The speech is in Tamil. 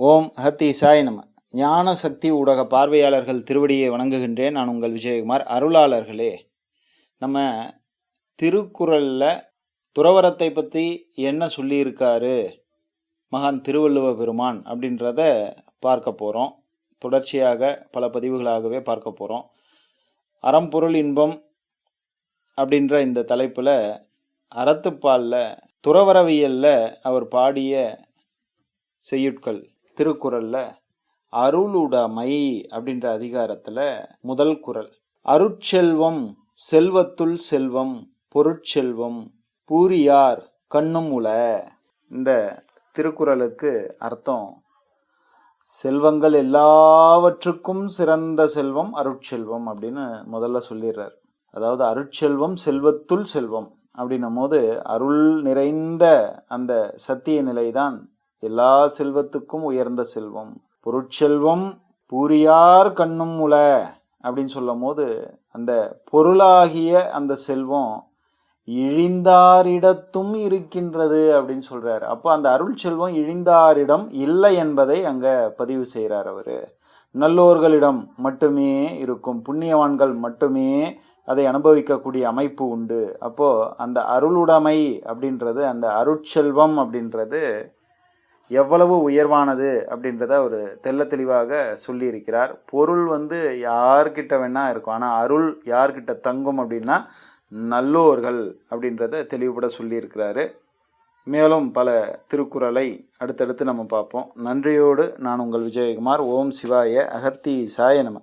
ஓம் ஹத்தி சாய் நம. ஞான சக்தி ஊடக பார்வையாளர்கள் திருவடியை வணங்குகின்றேன். நான் உங்கள் விஜயகுமார். அருளாளர்களே நம்ம திருக்குறளில் துறவரத்தை பற்றி என்ன சொல்லியிருக்காரு? மகான் திருவள்ளுவ பெருமான் அப்படின்றத பார்க்க போகிறோம் தொடர்ச்சியாக பல பதிவுகளாகவே பார்க்க போகிறோம் அறம்பொருள் இன்பம் அப்படின்ற இந்த தலைப்பில் அறத்துப்பாலில் துறவரவியலில் அவர் பாடிய செய்யுட்கள் திருக்குறளில் அருளுடைமை அப்படின்ற அதிகாரத்தில் முதல் குறள். அருட்செல்வம் செல்வத்துள் செல்வம் பொருட்செல்வம் பூரியார் கண்ணும் உல இந்த திருக்குறளுக்கு அர்த்தம் செல்வங்கள் எல்லாவற்றுக்கும் சிறந்த செல்வம் அருட்செல்வம் அப்படின்னு முதல்ல சொல்லிடுறார். அதாவது அருட்செல்வம் செல்வத்துள் செல்வம் அப்படின்னும் போது அருள் நிறைந்த அந்த சத்திய நிலைதான் எல்லா செல்வத்துக்கும் உயர்ந்த செல்வம். பொருட்செல்வம் பூரியார் கண்ணும் உல அப்படின்னு சொல்லும் போது அந்த பொருளாகிய அந்த செல்வம் இழிந்தாரிடத்தும் இருக்கின்றது அப்படின்னு சொல்கிறார் அப்போ அந்த அருள் செல்வம் இழிந்தாரிடம் இல்லை என்பதை அங்கே பதிவு செய்கிறார் அவர். நல்லோர்களிடம் மட்டுமே இருக்கும் புண்ணியவான்கள் மட்டுமே அதை அனுபவிக்கக்கூடிய அமைப்பு உண்டு. அப்போது அந்த அருளுடைமை அப்படின்றது அந்த அருட்செல்வம் அப்படின்றது எவ்வளவு உயர்வானது அப்படின்றத அவர் தெல்ல தெளிவாக சொல்லியிருக்கிறார். பொருள் வந்து யார்கிட்ட வேணால் இருக்கும். ஆனால் அருள் யார்கிட்ட தங்கும் அப்படின்னா நல்லோர்கள் அப்படின்றத தெளிவுபட சொல்லியிருக்கிறாரு. மேலும் பல திருக்குறளை அடுத்தடுத்து நம்ம பார்ப்போம். நன்றியோடு நான் உங்கள் விஜயகுமார். ஓம் சிவாய அகத்தி சாய நம.